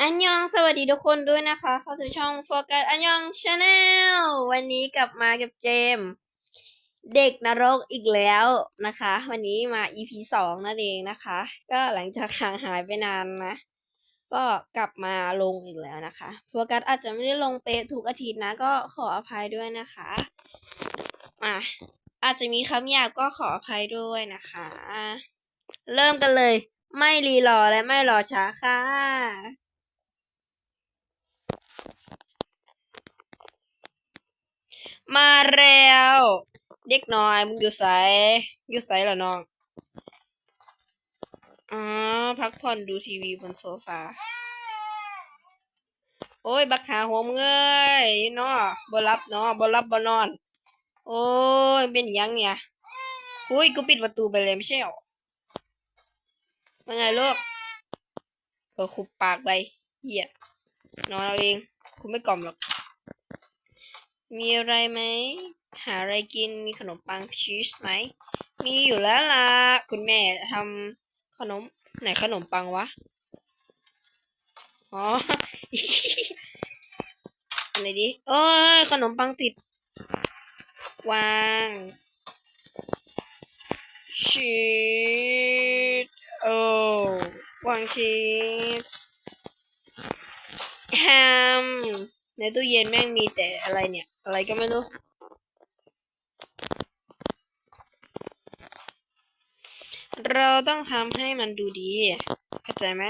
อันยองสวัสดีทุกคนด้วยนะคะ เข้าสู่ช่องโฟกัสอันยองชาแนลวันนี้กลับมากับเกมเด็กนรกอีกแล้วนะคะ วันนี้มา EP สองนั่นเองนะคะ ก็หลังจากห่างหายไปนานนะ ก็กลับมาลงอีกแล้วนะคะโฟกัสอาจจะไม่ได้ลงเป๊ะทุกอาทิตย์นะ ก็ขออภัยด้วยนะคะอะอาจจะมีคำหยาบก็ขออภัยด้วยนะคะ เริ่มกันเลย ไม่รีรอและไม่รอช้าค่ะ มาแล้ว เด็กน้อยมึงอยู่ไสอยู่ไสเหรอน้องอ๋อพักผ่อนดูทีวีบนโซฟาโอ้ย บักหาหัวมึงเอ้ยเนาะบ่รับเนาะบ่รับบ่นอน โอ้ย เป็นยังเนี่ยอุ้ย กูปิดประตูไปเลยไม่ใช่หรอว่าไงลูกเออคุบปากไปเหี้ยนอนเอาเอง กูไม่กล่อมหรอก มีอะไรไหม หาอะไรกิน มีขนมปังชีสไหม มีอยู่แล้วล่ะ คุณแม่ทำขนม ไหนขนมปังวะ อ๋ออะไรดิโอ้ยขนมปังติด วางชีสโอ้วางชีสแฮม ในตู้เย็นแม่งมีแต่อะไรเนี่ย อะไรก็ไม่รู้เราต้องทำให้มันดูดีเข้าใจไหม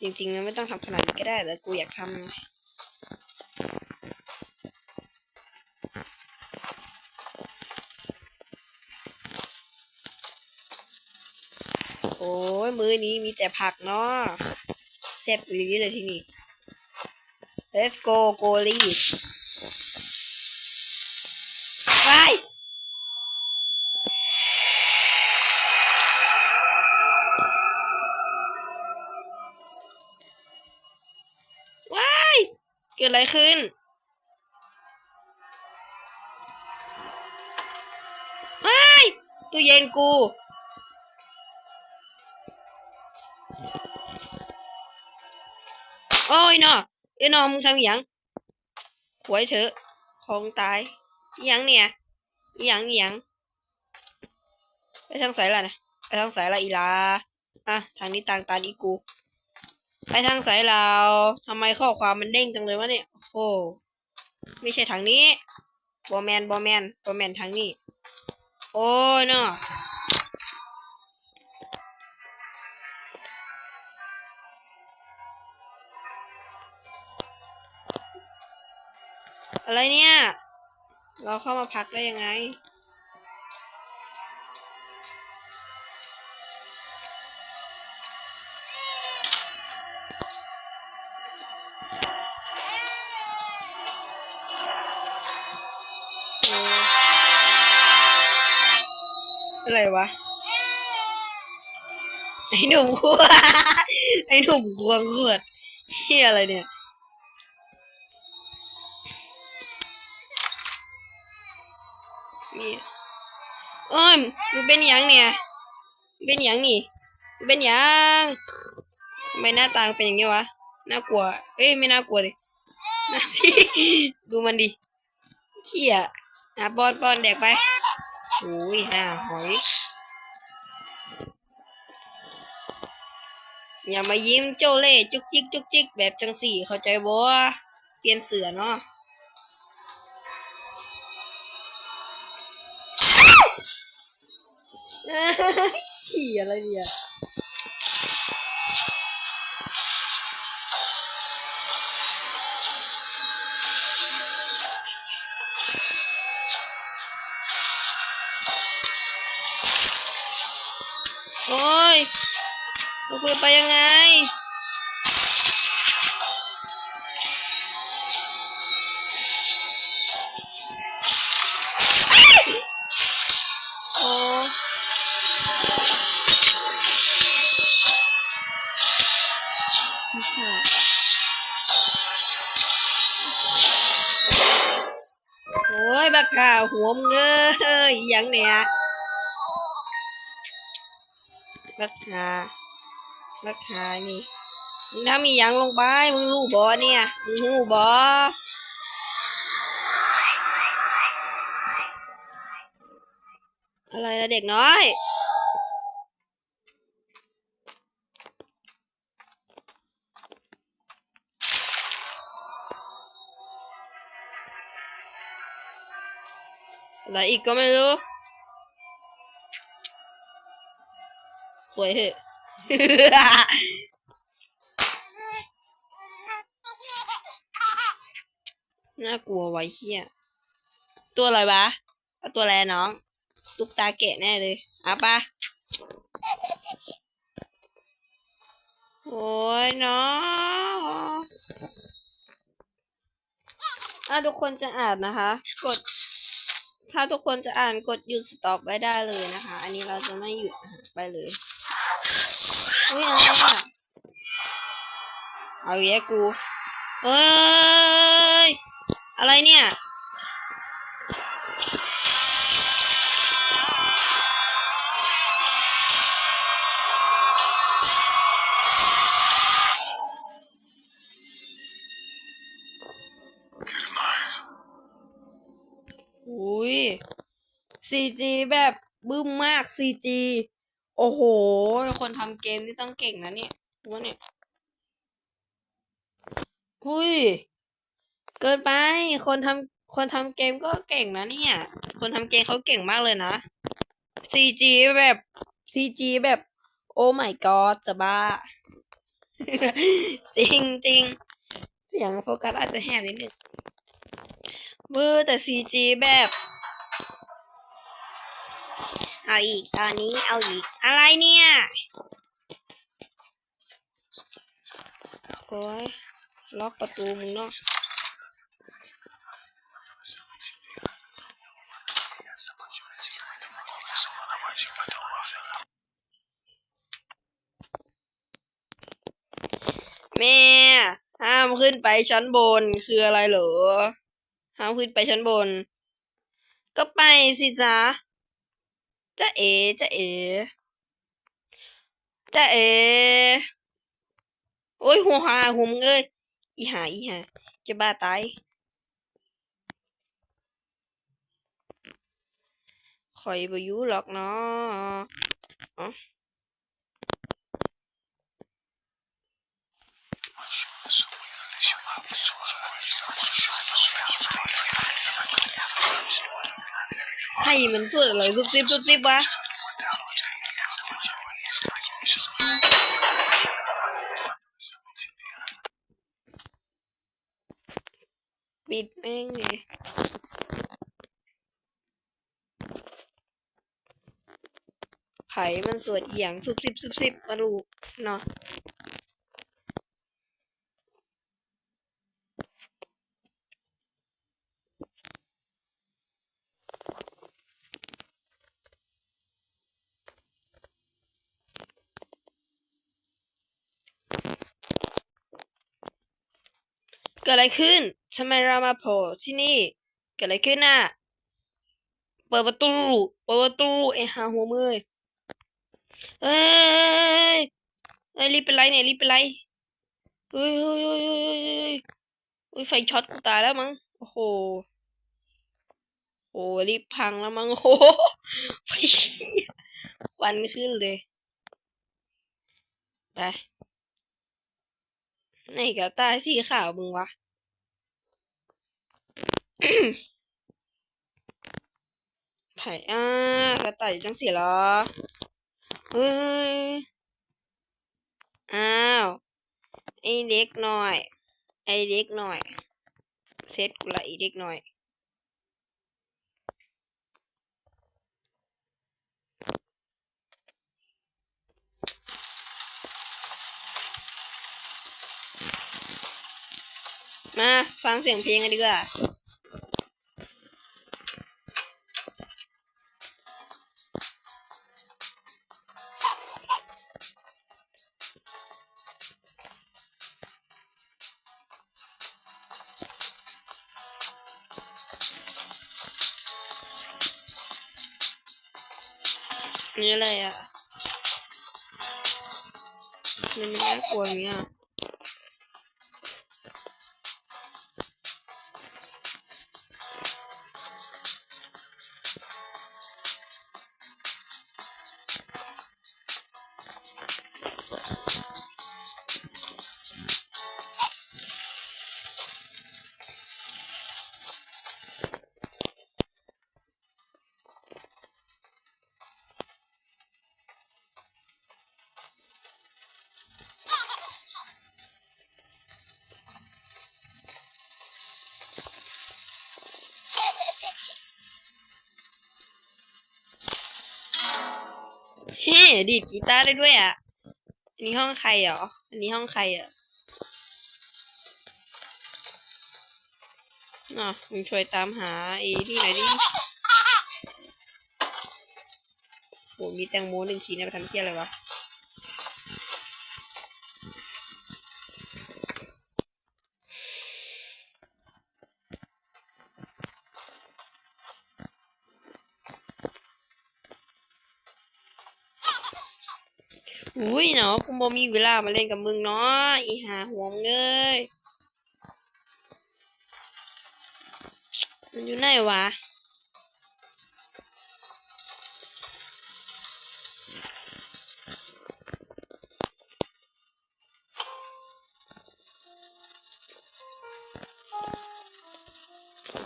จริงๆมันไม่ต้องทำขนาดนี้ก็ได้แต่กูอยากทำโอ้ยมือนี้มีแต่ผักเนาะแซ่บอีหลีเลยที่นี่ Let's go go lead ไปว้าย เกิดอะไรขึ้นว้ายตู้เย็นกูโอ้ยเนาะ เอ้ยนาะมึงทำอย่างหวยเถอะของตายอหยังเนี่ยอหยังอหยังไปทางสายละนะไปทางสายละอีลาอะทางนี้ต่างตาอีกู ไปทางสายเราทำไมข้อความมันเด้งจังเลยวะเนี่ยโอ้ไม่ใช่ทางนี้บอแมนบอแมนบอแมนทางนี้ โอ้เนาะ อะไรเนี่ย เราเข้ามาพักได้ยังไงเอออะไรวะ ไอหนุ่มกลัวไอหนุ่มกลัวขวดเฮียอะไรเนี่ย โอ้ยมันเป็นหยังเนี่ย เป็นหยังนี่ เป็นหยังทำไมหน้าตาเป็นอย่างนี้วะ น่ากลัว เอ้ยไม่น่ากลัวดิน่าดูมันดิเขี้ยอะป้อนป้อนแดกไปโอ้ยห่าหอย อย่ามายิ้มโจ้เล่จุกจิกจุกจิกแบบจังสี่เข้าใจบ่เปลี่ยนเสือเนาะ ขี่อะไรเนี่ยโอ้ยเราควรไปยังไง วมึงเอ้ยอหยังเนี่ยรักษารักษานี่มึงถ้ามียังลงไป มึงรู้บอเนี่ย มึงรู้บออะไรละเด็กน้อย อะไรอีกก็ไม่รู้หวยเหอะน่ากลัวไว้เฮียตัวอะไรวะเอาตัวอะไรน้อง ตุ๊กตาแกะแน่เลยเอาปะโอ้ยน้องถ้าทุกคนจะอ่านนะคะ กด ถ้าทุกคนจะอ่านกดหยุดสต็อปไว้ได้เลยนะคะ อันนี้เราจะไม่หยุดนะะไปเลยอุ้ยอะไรอะเอาแย่กูเฮ้ย อะไรเนี่ย บึ้มมาก CG โอ้โห คนทำเกมนี่ต้องเก่งนะเนี่ยว่าเนี่ยหุยเกินไป คนทำคนทำเกมก็เก่งนะเนี่ย คนทำเกมเขาเก่งมากเลยนะ CG แบบ CG แบบ โอ้ my god จะบ้า จริงจริงเสียงโฟกัสอาจจะแหบนิดนึงเวอร์แต่ CG แบบ เอาอีกตอนนี้เอาอีก อะไรเนี่ยโอ้ยล็อกประตูมึงเนาะแม่ห้ามขึ้นไปชั้นบนคืออะไรเหรอห้ามขึ้นไปชั้นบน ก็ไปสิจ๊ะ จะเอจะเอจะเอโอ้ยหัวหาหัวมึงเอ้ยอีหาอีหาจะบ้าตายคอยบอยู่หรอกเนาะอ๋ อใครมันสวยอะไรซุบซิบซุบซิบวะปิดแม่งเลยไผ่มันสวดเอียงซุบซิบซุบซิบมาลูกเนาะ กิดอะไรขึ้นทำไมเรามาโผล่ที่นี่ เกิดอะไรขึ้นน่ะ เปิดประตู เปิดประตูไอ้หาหัวมือเอ้ยเอ้ยรีบไปไล่เนี่ยรีบไปไล่เฮ้ยเฮ้ยเฮ้ยเฮ้ยเฮ้ยเฮ้ยไฟช็อตกูตายแล้วมั้ง โอ้โห โอ้รีบพังแล้วมั้ง โอ้โหไฟควันขึ้นเลย ไป ไหนกับตาสีขาวมึงวะ ไผ่อ่ากระต่ายจังสีเหรอ เฮ้ย อ้าว ไอเด็กหน่อย ไอเด็กหน่อย เซตกูละไอเด็กหน่อย มาฟังเสียงเพลงกันดีกว่านี่อะไรอะ มันไม่น่ากลัวอย่างเงี้ย ดีดกีตาร์ได้ด้วยอะอันนี้ห้องใครเหรอ อันนี้ห้องใครอะน่ะมึงช่วยตามหาไอ้ที่ไหนดิโหมีแตงโมหนึ่งขีดนะไปทำเที่ยอะไรวะ อุ้ยเนาะกูบ่มีเวลามาเล่นกับมึงเนาะอีหาหัวมึงเอ้ยมันอยู่ไหนวะ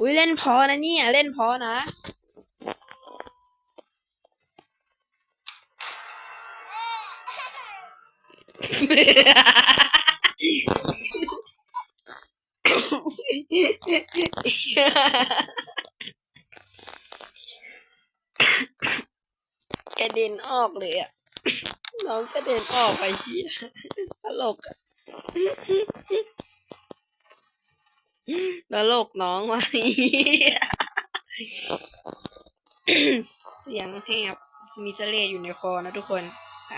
อุ้ยเล่นพอนะเนี่ย เล่นพอนะ กระเด็นออกเลยอะ น้องกระเด็นออกไปที่ตลกอะตลกน้องว่ะเสียงแหบมีเสลอยู่ในคอนะทุกคน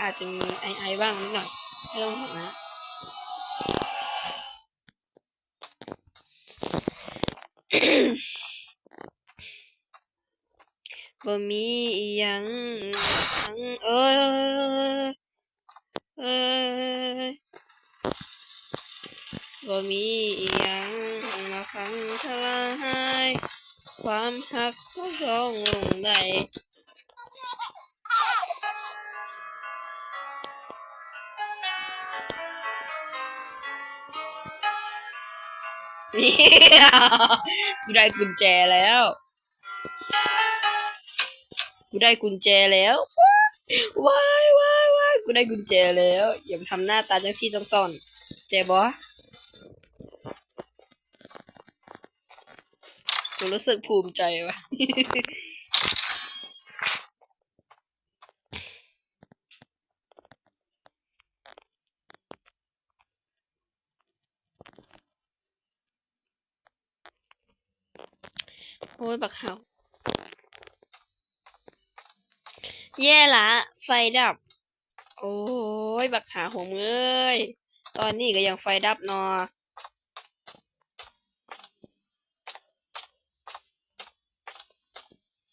อาจจะมีไอไอบ้างนิดหน่อย ไม่ต้องห่วงนะบ่มีอีหยังทั้งเอ้ยเอ้ยบ่มีอีหยังมาพังทลายความหักก็ร้องลงได้ เนี่ยกูได้กุญแจแล้ว กูได้กุญแจแล้วว้ายว้ายว้ายกูได้กุญแจแล้ว อย่าทำหน้าตาจังซี่จังซ่อนเจบอกูรู้สึกภูมิใจว่ะ อ้ยบักเฮาแย่ละ ไฟดับ โอ้ย บักหาหัวมือเอ้ย ตอนนี้ก็ยังไฟดับนอ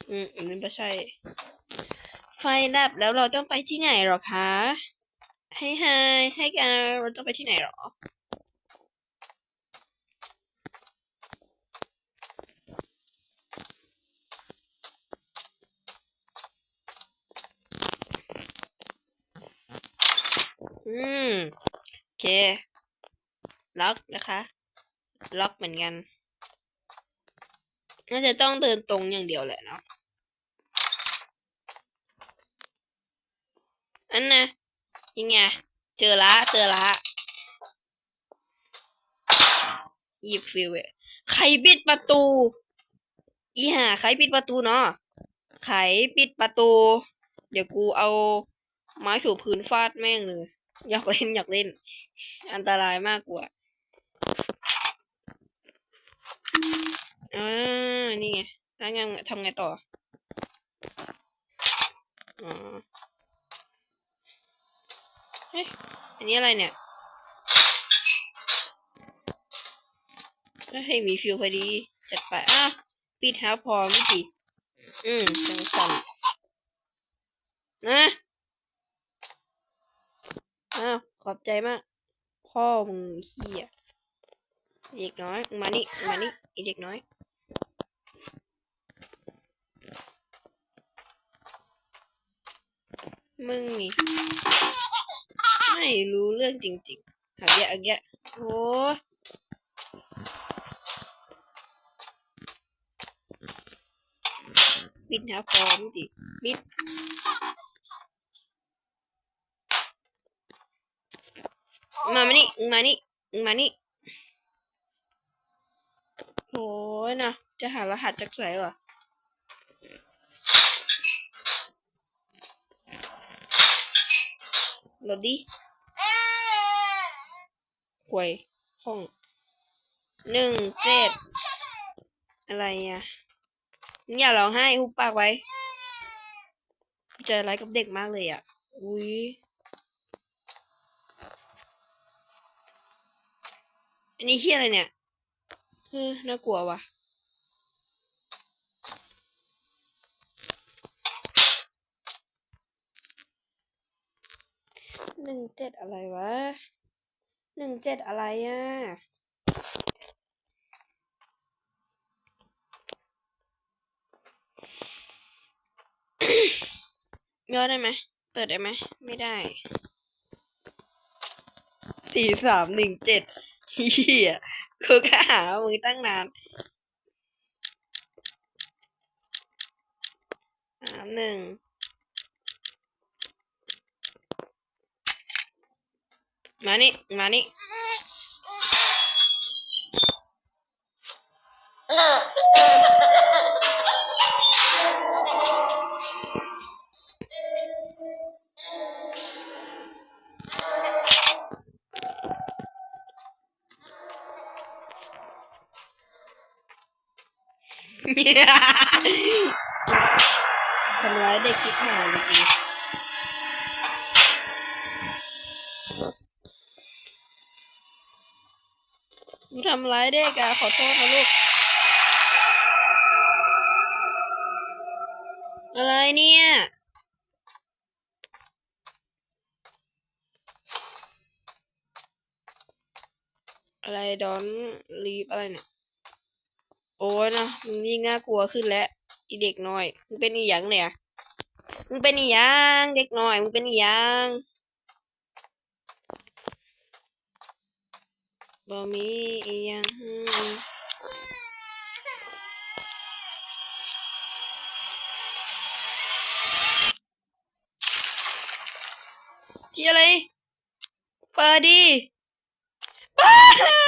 อืมอันนี้ไม่ใช่ ไฟดับแล้วเราต้องไปที่ไหนหรอคะให้ไฮให้กันเราต้องไปที่ไหนหรอ อืมโอเค ล็อกนะคะ ล็อกเหมือนกัน น่าจะต้องเดินตรงอย่างเดียวแหละเนาะอันนะยังไง เจอละเจอละหยิบฟิวเวใครปิดประตู อีห่าใครปิดประตูเนาะใครปิดประตู เดี๋ยวกูเอาไม้ถูพื้นฟาดแม่งเลย อยากเล่นอยากเล่น อันตรายมากกว่าอ่านี่ไงแล้วไงทำไงต่ออ๋อเฮ้ยอันนี้อะไรเนี่ยให้มีฟิวพอดี จัดไปอะปิดหาพอไม่ผิดอืมจังสันนะ อ้าวขอบใจมาก พ่อมึงเฮียเด็กน้อย มานี่ มานี่ไอเด็กน้อย มึงนี่ ไม่รู้เรื่องจริงๆเอาแยะเอาแยะโอ้บิดหาพร้อมดิบิด มามานี่มานี่มานี่โอ้ยนะจะหารหัสจากไหนวะโหลดดิหวยห้องหนึ่งเจ็ดอะไรอะอย่าร้องไห้หุบปากไว้ ใจร้ายกับเด็กมากเลยอะ อุ้ย อันนี้เฮียอะไรเนี่ยเฮ้อน่ากลัวว่ะ หนึ่งเจ็ดอะไรวะ หนึ่งเจ็ดอะไรอะย่อได้ไหม เปิดได้ไหม ไม่ได้ สี่สามหนึ่งเจ็ด เฮียกูก็หามึงตั้งนานสามหนึ่งมานี่ มานี่ ทำร้ายเด็กคิดหายเมื่อกี้มึงทำร้ายเด็กอะขอโทษนะลูก อะไรเนี่ย อะไรดอนลีฟอะไรเนี่ย โอ้ยนะมึงยิ่งน่ากลัวขึ้นแล้วอีเด็กน้อยมึงเป็นอีหยังเนี่ยมึงเป็นอีหยังเด็กน้อยมึงเป็นอีหยังบ่มีอีหยังที่อะไรเปิดดิเปิด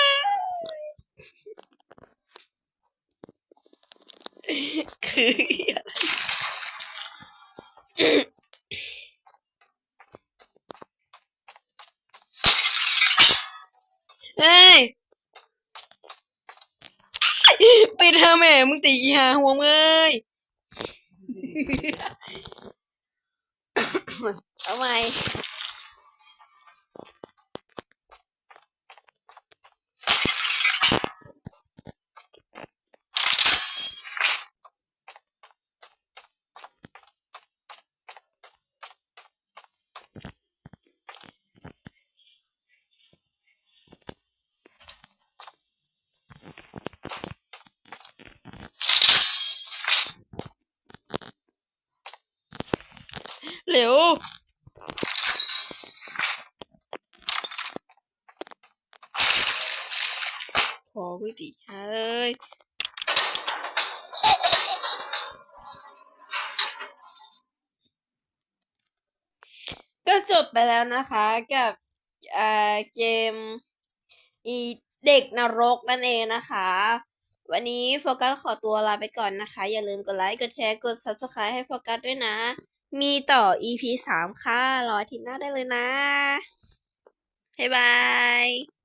คืออะไรเฮ้ยไปเธอะแม่มึงตีอีหาหัวมึงเอ้ยเอาใหม่ เร็วพอไม่ดีเฮ้ยก็จบไปแล้วนะคะกับอ่าเกมอีเด็กนรกนั่นเองนะคะ วันนี้โฟกัสขอตัวลาไปก่อนนะคะ อย่าลืมกดไลค์ กดแชร์ กด subscribe ให้โฟกัสด้วยนะ มีต่อ EP สามค่ะ รออาทิตย์หน้าได้เลยนะ บ๊ายบาย